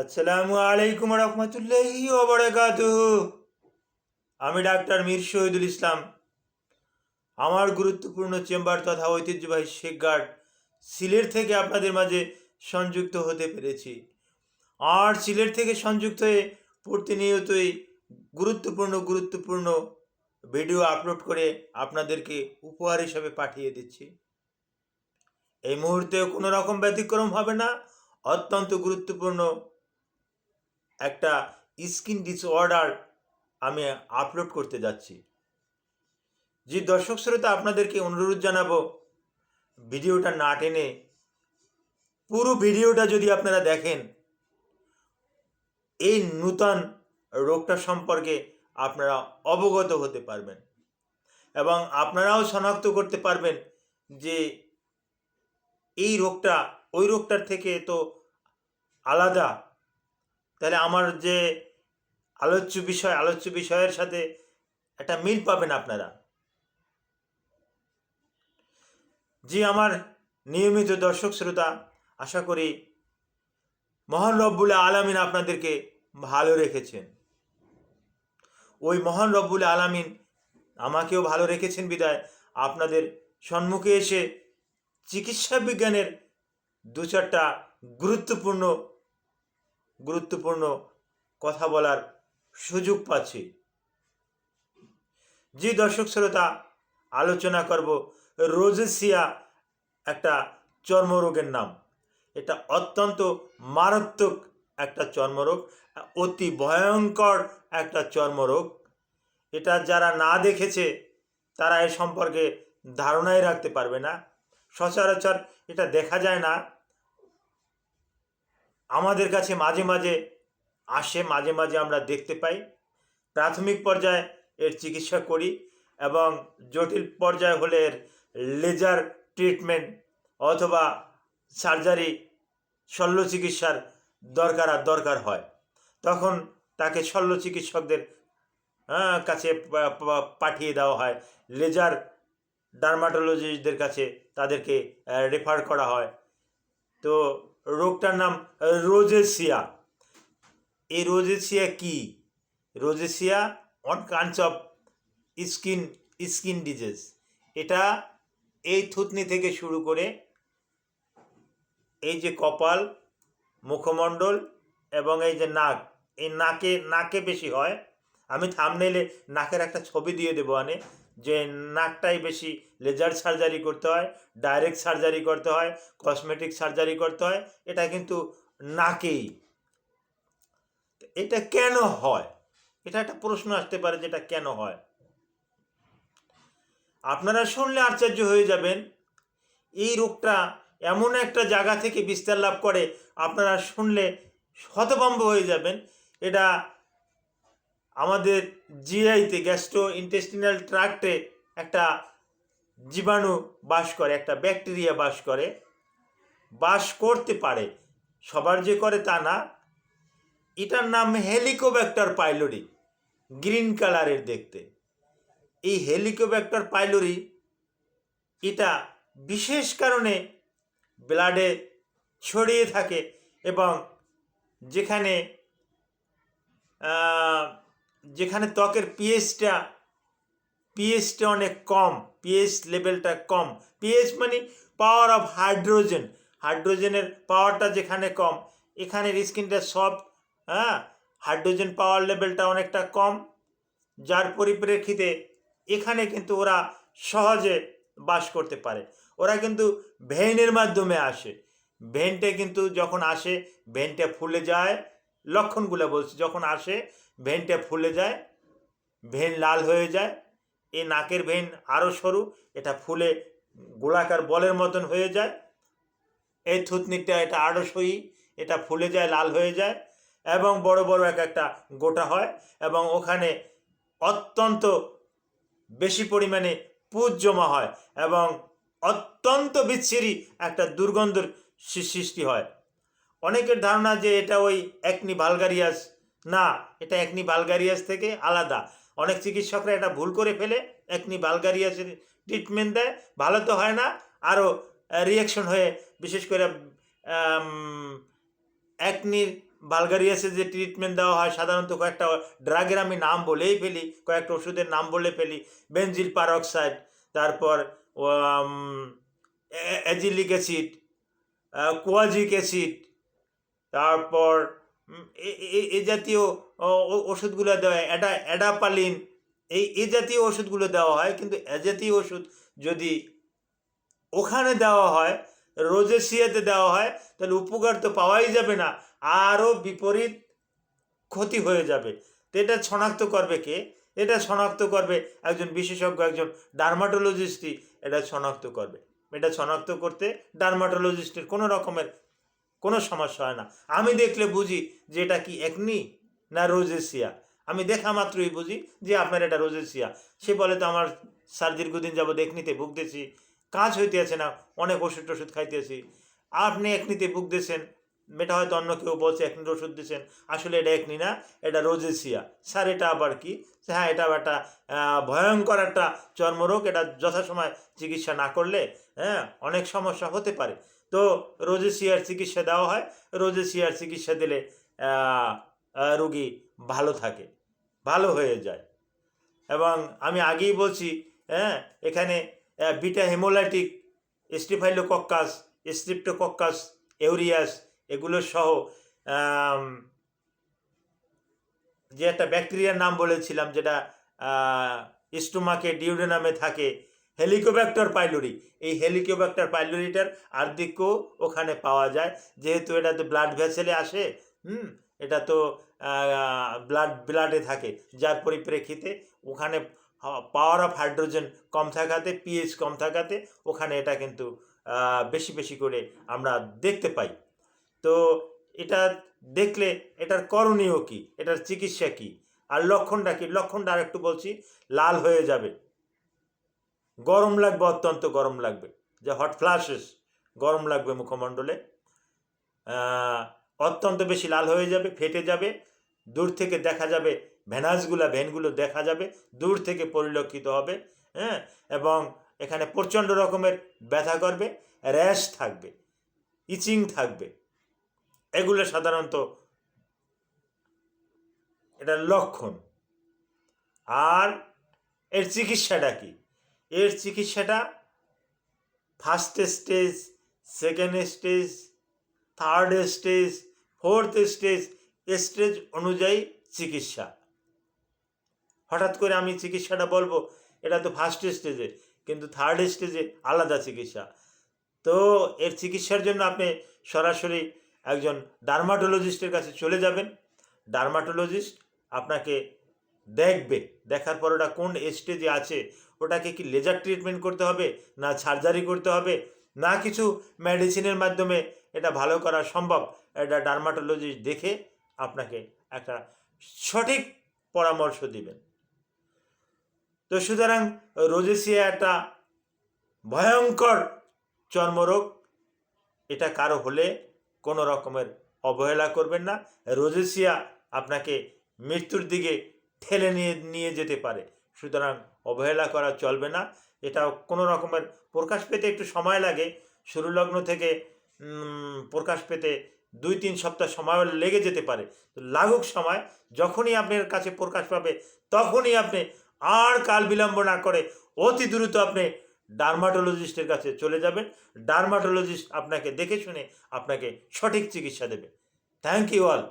আসসালামু আলাইকুম রহমতুল্লাহি ওবরাকাতুহু আমি ডাক্তার মীর শহীদুল ইসলাম। আমার গুরুত্বপূর্ণ চেম্বার তথা ঐতিহ্যবাহী শেখগার্ড সিলেট থেকে আপনাদের মাঝে সংযুক্ত হতে পেরেছি। আর সিলেট থেকে সংযুক্ত হয়ে প্রতিনিয়তই গুরুত্বপূর্ণ গুরুত্বপূর্ণ ভিডিও আপলোড করে আপনাদেরকে উপহার হিসাবে পাঠিয়ে দিচ্ছি। এই মুহূর্তে কোনো রকম ব্যতিক্রম হবে না, অত্যন্ত গুরুত্বপূর্ণ একটা স্কিন ডিসঅর্ডার আমি আপলোড করতে যাচ্ছি। যে দর্শক শ্রোতা, আপনাদেরকে অনুরোধ জানাব, ভিডিওটা না টেনে পুরো ভিডিওটা যদি আপনারা দেখেন, এই নূতন রোগটা সম্পর্কে আপনারা অবগত হতে পারবেন এবং আপনারাও শনাক্ত করতে পারবেন যে এই রোগটা, ওই রোগটার থেকে তো আলাদা তাহলে আমার যে আলোচ্য বিষয়, আলোচ্য বিষয়ের সাথে একটা মিল পাবেন আপনারা। জি, আমার নিয়মিত দর্শক শ্রোতা, আশা করি মহান রব্বুল আলামিন আপনাদেরকে ভালো রেখেছেন। ওই মহান রব্বুল আলামিন আমাকেও ভালো রেখেছেন বিদায়। আপনাদের সম্মুখে এসে চিকিৎসা বিজ্ঞানের দু চারটা গুরুত্বপূর্ণ গুরুত্বপূর্ণ কথা বলার সুযোগ পাচ্ছি। জি দর্শক শ্রোতা, আলোচনা করব রোজেসিয়া একটা চর্মরোগের নাম। এটা অত্যন্ত মারাত্মক একটা চর্মরোগ, অতি ভয়ঙ্কর একটা চর্মরোগ। এটা যারা না দেখেছে, তারা এ সম্পর্কে ধারণাই রাখতে পারবে না। সচরাচর এটা দেখা যায় না। আমাদের কাছে মাঝে মাঝে আসে, মাঝে মাঝে আমরা দেখতে পাই। প্রাথমিক পর্যায়ে এর চিকিৎসা করি এবং জটিল পর্যায়ে হলে এর লেজার ট্রিটমেন্ট অথবা সার্জারি, শল্য চিকিৎসার দরকার আর দরকার হয়। তখন তাকে শল্য চিকিৎসকদের কাছে পা- পা- পাঠিয়ে দেওয়া হয়। লেজার ডার্মাটোলজিস্টদের কাছে তাদেরকে রেফার করা হয়। তো রোগটার নাম রোজেসিয়া। এই রোজেসিয়া কি? Rosacea an kinds of skin skin disease এটা এই থুতনি থেকে শুরু করে এই যে কপাল, মুখমণ্ডল এবং এই যে নাক, এই নাকে নাকে বেশি হয়। আমি থামনেলে নাকের একটা ছবি দিয়ে দেবো আনে যে নাকটাই বেশি লেজার সার্জারি করতে হয় ডাইরেক্ট সার্জারি করতে হয় কসমেটিক সার্জারি করতে হয়, এটা কিন্তু নাকেই। এটা কেন হয়? এটা একটা প্রশ্ন আসতে পারে যে এটা কেন হয়? আপনারা শুনলে আশ্চর্য হয়ে যাবেন, এই রোগটা এমন একটা জায়গা থেকে বিস্তার লাভ করে, আপনারা শুনলে হতভম্ব হয়ে যাবেন। এটা আমাদের জিআইতে গ্যাস্ট্রো ইন্টেস্টিনাল ট্রাক্টে একটা জীবাণু বাস করে, একটা ব্যাকটেরিয়া বাস করে। বাস করতে পারে, সবার যে করে তা না। এটার নাম হেলিকোব্যাক্টার পাইলোরি গ্রিন কালারের দেখতে। এই হেলিকোব্যাক্টার পাইলোরি এটা বিশেষ কারণে ব্লাডে ছড়িয়ে থাকে এবং যেখানে যেখানে ত্বকের পিএইচটা পিএইচটা অনেক কম পিএইচ লেভেলটা কম। পিএইচ মানে পাওয়ার অফ হাইড্রোজেন হাইড্রোজেনের পাওয়ারটা যেখানে কম, এখানের স্কিনটা সফট হ্যাঁ? হাইড্রোজেন পাওয়ার লেভেলটা অনেকটা কম। যার পরিপ্রেক্ষিতে এখানে কিন্তু ওরা সহজে বাস করতে পারে। ওরা কিন্তু ভেইনের মাধ্যমে আসে। ভেনটে কিন্তু যখন আসে ভেনটা ফুলে যায় লক্ষণগুলো বলছি। যখন আসে, ভেনটা ফুলে যায়, ভেন লাল হয়ে যায়, এ নাকের ভেন আরও সরু, এটা ফুলে গোলাকার বলের মতন হয়ে যায় এই থুতনিটা এটা আরও সই, এটা ফুলে যায়, লাল হয়ে যায়, এবং বড় বড় এক একটা গোটা হয়, এবং ওখানে অত্যন্ত বেশি পরিমাণে পুজ জমা হয়, এবং অত্যন্ত বিচ্ছিরি একটা দুর্গন্ধর সৃষ্টি হয়। অনেকের ধারণা যে এটা ওই একনি ভালগারিয়াস না, এটা একনি ভালগারিয়াস থেকে আলাদা। অনেক চিকিৎসকরা এটা ভুল করে ফেলে একনি ভালগারিয়াসের ট্রিটমেন্ট দেয়, ভালো তো হয় না আরও রিয়াকশন হয়ে বিশেষ করে একনির বালগারিয়াসে যে ট্রিটমেন্ট দেওয়া হয়, সাধারণত কয়েকটা ড্রাগের আমি নাম বলেই ফেলি, কয়েকটা ওষুধের নাম বলে ফেলি বেনজিল পারক্সাইড তারপর অ্যাজিলিক অ্যাসিড কোয়াজিক অ্যাসিড তারপর এ- জাতীয় ওষুধগুলো দেওয়া হয়। অ্যাডা, অ্যাডাপালিন, এই, এ জাতীয় ওষুধগুলো দেওয়া হয়। কিন্তু এ জাতীয় ওষুধ যদি ওখানে দেওয়া হয়, রোজেসিয়াতে দেওয়া হয়, তাহলে উপকার তো পাওয়াই যাবে না। আরও বিপরীত ক্ষতি হয়ে যাবে। তো এটা শনাক্ত করবে কে? এটা শনাক্ত করবে একজন বিশেষজ্ঞ, একজন ডার্মাটোলজিস্টই এটা শনাক্ত করবে। এটা শনাক্ত করতে ডার্মাটোলজিস্টের কোনো রকমের কোনো সমস্যা হয় না। আমি দেখলে বুঝি যে এটা কি একনি না রোজেসিয়া আমি দেখা মাত্রই বুঝি যে আপনার এটা রোজেসিয়া সে বলে, তো আমার স্যার দীর্ঘদিন যাবৎ একনিতে ভুগতেছি, কাজ হইতে আছে না, অনেক ওষুধ টষুধ খাইতেছি। আপনি একনিতে ভুগতেছেন, এটা হয়তো অন্য কেউ বলছে একনির ওষুধ দিচ্ছেন আসলে এটা একনি না, এটা রোজেসিয়া স্যার, এটা আবার কি? হ্যাঁ এটা একটা ভয়ঙ্কর একটা চর্মরোগ, এটা যথাসময় চিকিৎসা না করলে হ্যাঁ অনেক সমস্যা হতে পারে। তো রোজেসিয়ার চিকিৎসা দেওয়া হয়? রোজেসিয়ার চিকিৎসা দিলে আহ, ভালো থাকে ভালো হয়ে যায়। এবং আমি আগেই বলছি হ্যাঁ এখানে বিটা হেমোলাইটিক স্টিফাইলোকক্কাস স্ট্রিপ্টোকক্কাস এউরিয়াস এগুলো সহ যে একটা ব্যাকটেরিয়ার নাম বলেছিলাম যেটা স্টোমাকে ডিউডেনামে থাকে হেলিকোব্যাক্টর পাইলোরি। এই হেলিকোব্যাক্টর পাইলোরিটার আর্ধিক্য ওখানে পাওয়া যায়। যেহেতু এটা তো ব্লাড ভেসেলে আসে, হুম, এটা তো ব্লাড ব্লাডে থাকে। যার পরিপ্রেক্ষিতে ওখানে পাওয়ার অফ হাইড্রোজেন কম থাকাতে পিএইচ কম থাকাতে ওখানে এটা কিন্তু বেশি বেশি করে আমরা দেখতে পাই। তো এটা দেখলে এটার করণীয় কি? এটার চিকিৎসা কি? আর লক্ষণটা কি? লক্ষণটা আর একটু বলছি, লাল হয়ে যাবে। গরম লাগবে, অত্যন্ত গরম লাগবে। যে হট ফ্লাশেস গরম লাগবে মুখমণ্ডলে। অত্যন্ত বেশি লাল হয়ে যাবে, ফেটে যাবে। দূর থেকে দেখা যাবে ভেনাসগুলা, ভেনগুলো দেখা যাবে। দূর থেকে পরিলক্ষিত হবে হ্যাঁ? এবং এখানে প্রচণ্ড রকমের ব্যথা করবে, র্যাশ থাকবে, ইচিং থাকবে। এগুলো সাধারণত এটার লক্ষণ। আর এর চিকিৎসাটা কি? এর চিকিৎসাটা first stage second stage third stage fourth stage stage অনুযায়ী চিকিৎসা। হঠাৎ করে আমি চিকিৎসাটা বলব, এটা তো ফার্স্ট স্টেজে কিন্তু থার্ড স্টেজে আলাদা চিকিৎসা। তো এর চিকিৎসার জন্য আপনি সরাসরি একজন ডার্মাটোলজিস্টের কাছে চলে যাবেন। ডার্মাটোলজিস্ট আপনাকে দেখবে, দেখার পর ওটা কোন স্টেজে আছে, ওটাকে কি লেজার ট্রিটমেন্ট করতে হবে, না সার্জারি করতে হবে, না কিছু মেডিসিনের মাধ্যমে এটা ভালো করা সম্ভব? এটা ডার্মাটোলজিস্ট দেখে আপনাকে একটা সঠিক পরামর্শ দিবেন। তো সুতরাং রোজেসিয়া একটা ভয়ঙ্কর চর্মরোগ, এটা কারও হলে কোনো রকমের অবহেলা করবেন না। রোজেসিয়া আপনাকে মৃত্যুর দিকে ঠেলে নিয়ে নিয়ে যেতে পারে। সুতরাং অবহেলা করা চলবে না। এটা কোনো রকমের প্রকাশ পেতে একটু সময় লাগে। শুরু লগ্ন থেকে প্রকাশ পেতে দুই, তিন সপ্তাহ সময় লেগে যেতে পারে। তো সময়, যখনই আপনার কাছে প্রকাশ পাবে, তখনই আপনি আর কাল বিলম্ব না করে অতি দ্রুত আপনি ডার্মাটোলজিস্টের কাছে চলে যাবেন। ডার্মাটোলজিস্ট আপনাকে দেখে শুনে আপনাকে সঠিক চিকিৎসা দেবে। Thank you all